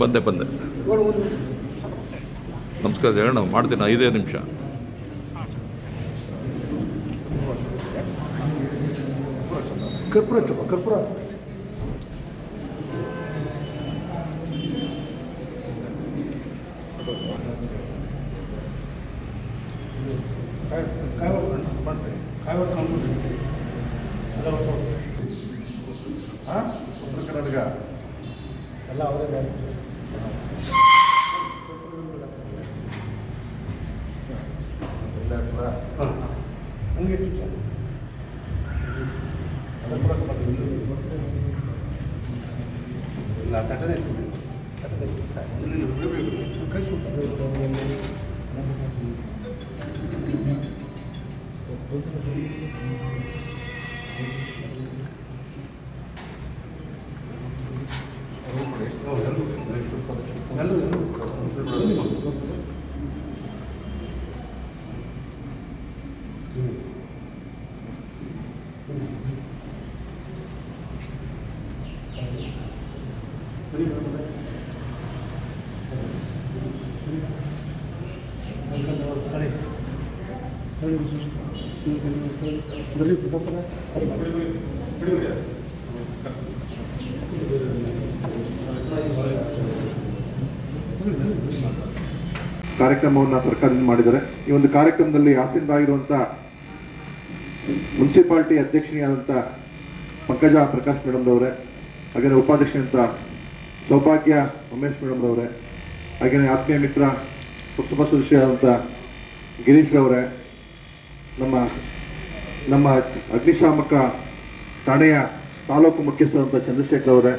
ಬಂದೆ ಬಂದೆ. ನಮಸ್ಕಾರ ಹೇಳೋಣ ಮಾಡ್ತೀನಿ ಐದೇ ನಿಮಿಷ. ಕರ್ಪೂರ ಕರ್ಪೂರ. ಹಾಂ. ಹಂಗೆ. ಇಲ್ಲ ತಟನೆ ಇತ್ತು ಇಲ್ಲಿ ಬಿಡಬೇಕು. ಕೈ ಸುಟ್ಟು. ಎಲ್ಲರೂ ಎಲ್ಲರೂ. ಕಾರ್ಯಕ್ರಮವನ್ನು ಸರ್ಕಾರದಿಂದ ಮಾಡಿದ್ದಾರೆ. ಈ ಒಂದು ಕಾರ್ಯಕ್ರಮದಲ್ಲಿ ಆಸೀನರಾಗಿರುವಂಥ ಮುನ್ಸಿಪಾಲ್ಟಿ ಅಧ್ಯಕ್ಷನಿಯಾದಂಥ ಪಂಕಜ ಪ್ರಕಾಶ್ ಮೇಡಮ್ರವರೇ ಹಾಗೆಯೇ ಉಪಾಧ್ಯಕ್ಷರಂತ ಸೌಭಾಗ್ಯ ಉಮೇಶ್ ಮೇಡಮ್ರವರೇ ಹಾಗೆಯೇ ಆತ್ಮೀಯ ಮಿತ್ರ ಕುಟುಂಬ ಸದಸ್ಯರಾದಂಥ ಗಿರೀಶ್ ರವರೇ, ನಮ್ಮ ನಮ್ಮ ಅಗ್ನಿಶಾಮಕ ಠಾಣೆಯ ತಾಲೂಕು ಮುಖ್ಯಸ್ಥರಾದಂಥ ಚಂದ್ರಶೇಖರ್ ಅವರೇ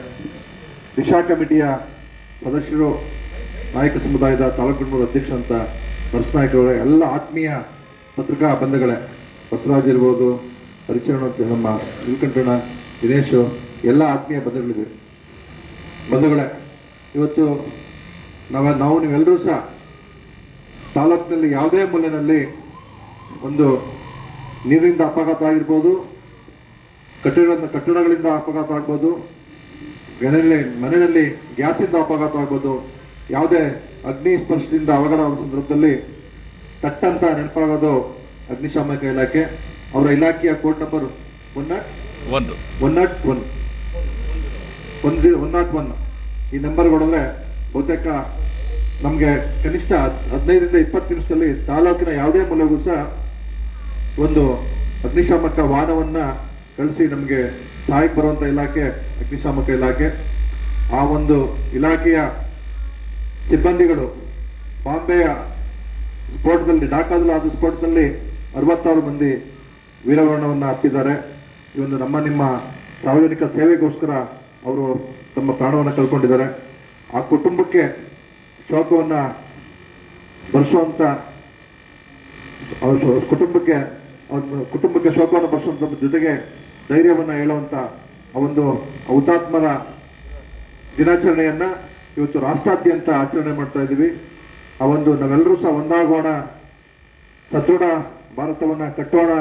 ದಿಶಾ ಕಮಿಟಿಯ ಸದಸ್ಯರು, ನಾಯಕ ಸಮುದಾಯದ ತಾಲೂಕು ಅಧ್ಯಕ್ಷರಂತ ನರಸನಾಯಕ್ ಅವರೇ ಎಲ್ಲ ಆತ್ಮೀಯ ಪತ್ರಿಕಾ ಬಂಧುಗಳೇ, ಬಸವರಾಜ್ ಇರ್ಬೋದು, ಹರಿಚರಣ ಅಂತ ನಮ್ಮ ನೀಲಕಂಠಣ್ಣ ದಿನೇಶು, ಎಲ್ಲ ಆತ್ಮೀಯ ಬಂಧುಗಳಿವೆ. ಬಂಧುಗಳೇ ಇವತ್ತು ನಾವು ನಾವು ನೀವೆಲ್ಲರೂ ಸಹ ತಾಲೂಕಿನಲ್ಲಿ ಯಾವುದೇ ಮೂಲೆಯಲ್ಲಿ ಒಂದು ನೀರಿನಿಂದ ಅಪಘಾತ ಆಗಿರ್ಬೋದು ಕಟ್ಟಡ ಕಟ್ಟಡಗಳಿಂದ ಅಪಘಾತ ಆಗ್ಬೋದು ಮನೆಯಲ್ಲಿ ಮನೆಯಲ್ಲಿ ಗ್ಯಾಸಿಂದ ಅಪಘಾತ ಆಗ್ಬೋದು ಯಾವುದೇ ಅಗ್ನಿ ಸ್ಪರ್ಶದಿಂದ ಅವಘಡ ಆದ ಸಂದರ್ಭದಲ್ಲಿ ತಟ್ಟಂತ ನೆನಪಾಗೋದು ಅಗ್ನಿಶಾಮಕ ಇಲಾಖೆ. ಅವರ ಇಲಾಖೆಯ code number one not one one not one. One zero one not one ಈ ನಂಬರ್ ಕೊಡಿದ್ರೆ ಬಹುತೇಕ ನಮಗೆ ಕನಿಷ್ಠ ಹದ್- ಹದಿನೈದರಿಂದ ಇಪ್ಪತ್ತು ನಿಮಿಷದಲ್ಲಿ ತಾಲೂಕಿನ ಯಾವುದೇ ಮೂಲೆಗೂ ಸಹ ಒಂದು ಅಗ್ನಿಶಾಮಕ ವಾಹನವನ್ನು ಕಳಿಸಿ ನಮಗೆ ಸಹಾಯಕ್ಕೆ ಬರುವಂಥ ಇಲಾಖೆ, ಅಗ್ನಿಶಾಮಕ ಇಲಾಖೆ. ಆ ಒಂದು ಇಲಾಖೆಯ ಸಿಬ್ಬಂದಿಗಳು ಬಾಂಬೆಯ ಸ್ಫೋಟದಲ್ಲಿ ಡಾಕಾದಲ್ಲಿ ಆದ ಸ್ಫೋಟದಲ್ಲಿ ಅರವತ್ತಾರು ಮಂದಿ ವೀರವರ್ಣವನ್ನು ಹತ್ತಿದ್ದಾರೆ. ಈ ನಮ್ಮ, ನಿಮ್ಮ ಸಾರ್ವಜನಿಕ ಸೇವೆಗೋಸ್ಕರ ಅವರು ತಮ್ಮ ಪ್ರಾಣವನ್ನು ಕಳ್ಕೊಂಡಿದ್ದಾರೆ. ಆ ಕುಟುಂಬಕ್ಕೆ ಶೋಕವನ್ನು ಬರೆಸುವಂಥ ಕುಟುಂಬಕ್ಕೆ ಕುಟುಂಬಕ್ಕೆ ಶೋಕವನ್ನು ಬರೆಸುವಂಥ ಜೊತೆಗೆ ಧೈರ್ಯವನ್ನು ಹೇಳುವಂಥ ಆ ಒಂದು ಹುತಾತ್ಮರ ದಿನಾಚರಣೆಯನ್ನ ಇವತ್ತು ರಾಷ್ಟ್ರಾದ್ಯಂತ ಆಚರಣೆ ಮಾಡ್ತಾ ಇದ್ದೀವಿ. ಆ ಒಂದು ನಾವೆಲ್ಲರೂ ಸಹ ಒಂದಾಗೋಣ. ಸದೃಢ ಭಾರತವನ್ನ ಕಟ್ಟೋಣ.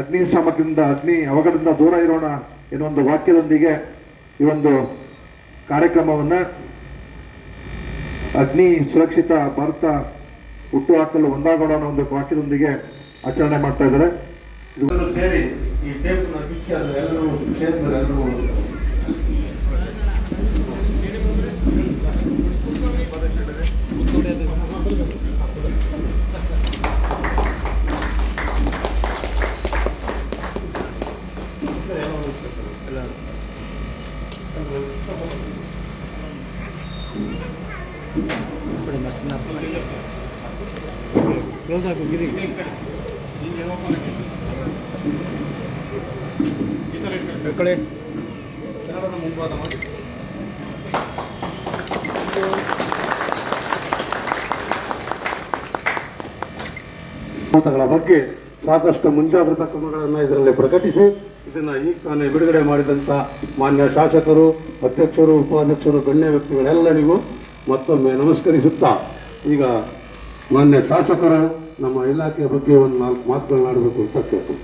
ಅಗ್ನಿ ಸಾಮಗ್ರಿಯಿಂದ ಅಗ್ನಿ ಅವಘಡದಿಂದ ದೂರ ಇರೋಣ ಎನ್ನುವ ಒಂದು ವಾಕ್ಯದೊಂದಿಗೆ ಈ ಒಂದು ಕಾರ್ಯಕ್ರಮವನ್ನ ಅಗ್ನಿ ಸುರಕ್ಷಿತ ಭಾರತ ಹುಟ್ಟು ಹಾಕಲು ಒಂದಾಗೋಣ ಅನ್ನೋ ಒಂದು ವಾಕ್ಯದೊಂದಿಗೆ ಆಚರಣೆ ಮಾಡ್ತಾ ಇದ್ದಾರೆ. ಇದು ಎಲ್ಲರೂ ಸೇರಿ ಮುಂಭಾಗ ಮಾಡಿ ಅನಾಹುತಗಳ ಬಗ್ಗೆ ಸಾಕಷ್ಟು ಮುಂಜಾಗ್ರತಾ ಕ್ರಮಗಳನ್ನು ಇದರಲ್ಲಿ ಪ್ರಕಟಿಸಿ ಇದನ್ನು ಈ ತಾನೇ ಬಿಡುಗಡೆ ಮಾಡಿದಂಥ ಮಾನ್ಯ ಶಾಸಕರು ಅಧ್ಯಕ್ಷರು ಉಪಾಧ್ಯಕ್ಷರು ಗಣ್ಯ ವ್ಯಕ್ತಿಗಳೆಲ್ಲರಿಗೂ ಮತ್ತೊಮ್ಮೆ ನಮಸ್ಕರಿಸುತ್ತಾ, ಈಗ ಮಾನ್ಯ ಶಾಸಕರ ನಮ್ಮ ಇಲಾಖೆಯ ಬಗ್ಗೆ ಒಂದು ನಾಲ್ಕು ಮಾತುಗಳನ್ನಾಡಬೇಕು ಅಂತ ಕೇಳ್ತೀನಿ.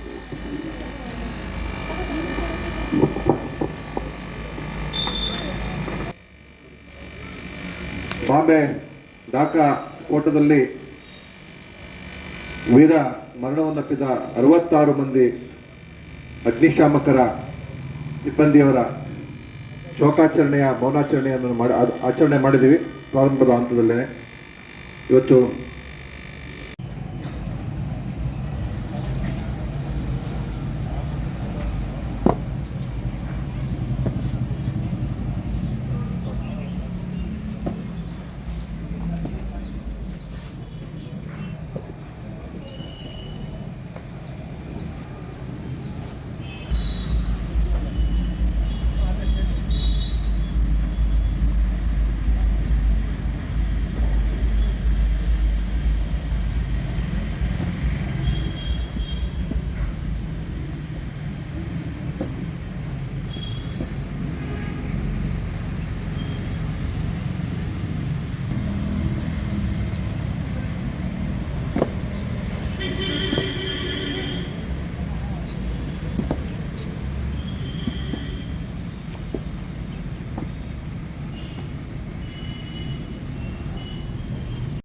ಬಾಂಬೆ ಢಾಕಾ ಸ್ಫೋಟದಲ್ಲಿ ವೀರ ಮರಣವನ್ನಪ್ಪಿದ ಅರವತ್ತಾರು ಮಂದಿ ಅಗ್ನಿಶಾಮಕರ ಸಿಬ್ಬಂದಿಯವರ ಶೋಕಾಚರಣೆಯ ಮೌನಾಚರಣೆಯನ್ನು ಮಾಡಿ ಆಚರಣೆ ಮಾಡಿದ್ದೀವಿ. ಪ್ರಾರಂಭದ ಹಂತದಲ್ಲೇ ಇವತ್ತು